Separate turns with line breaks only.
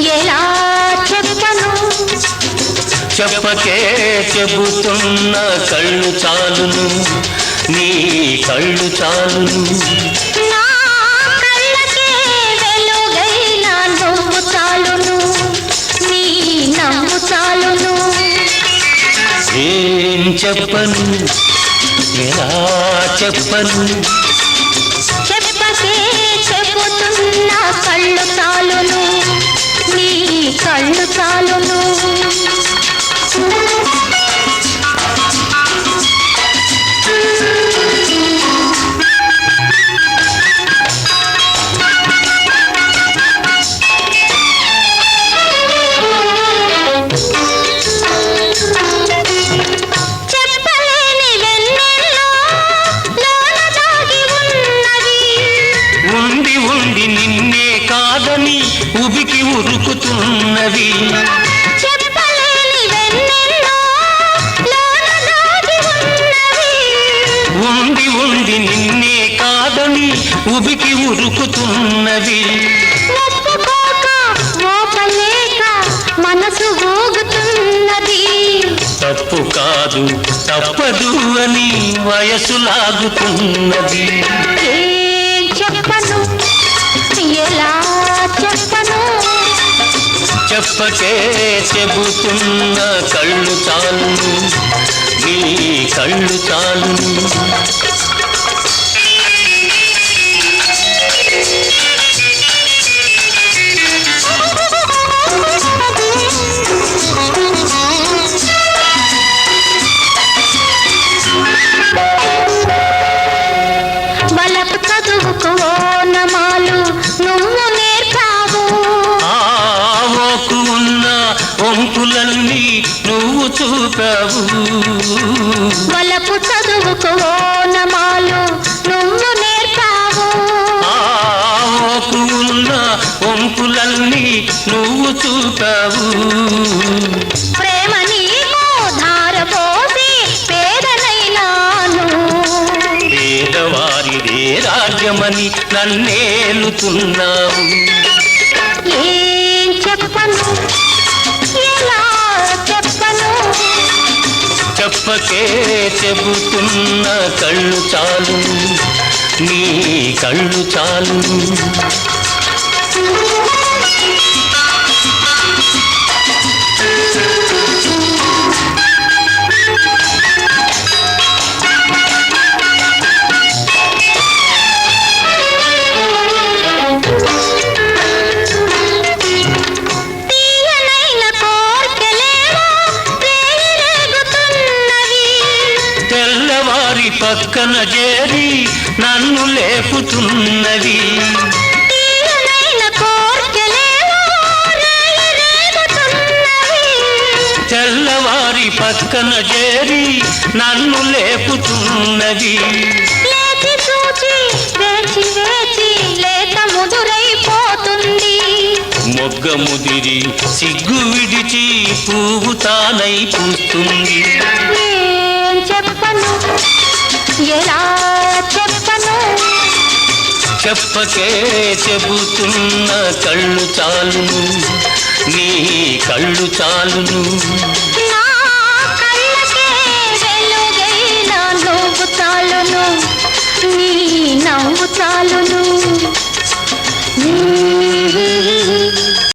ఎలా చెప్పను.
చెప్పకే చెబుతున్న కళ్ళు చాలును. నీ కళ్ళు చాలును.
నా కళ్ళకే వెలుగైన నువ్వు చాలును. నీ నవ్వు చాలును.
ఏం చెప్పను? ఎలా చెప్పను? ఉండి నిన్నే కాదని ఉబికి ఉరుకుతున్నది. ఉండి ఉండి నిన్నే కాదని ఉబికి ఉరుకుతున్నది.
మనసు ఊగుతున్నది.
తప్పు కాదు తప్పదు అని వయసు లాగుతున్నది. చెప్పకే చెబుతున్న కళ్ళు చాలు నీ కళ్ళు చాలు వంపులన్నీ నువ్వు చూపావు.
వలపు చదువుకు ఓనమాలు నువ్వు నేర్పావు.
ఆవోకు ఉన్న వంపులన్నీ నువ్వు చూపావు.
ప్రేమ నీకు ధారపోసి పేదనైనాను.
పేదవారిదే రాజ్యమని నన్నేలుతున్నావు. చెప్పకే చెబుతున్న కళ్ళు చాలు. నీ కళ్ళు
చాలు.
తెల్లవారి పక్కన చేరి నన్ను లేపుతున్నది. తెల్లవారి పక్కన చేరి నన్ను లేపుతున్నది. మొగ్గ ముదిరి సిగ్గు విడిచి పువ్వు తానై పూస్తుంది.
ఏం చెప్పను ఎలా చెప్పను?
చెప్పకే చెబుతున్న కళ్ళు చాలును నీ కళ్ళు
చాలును. నా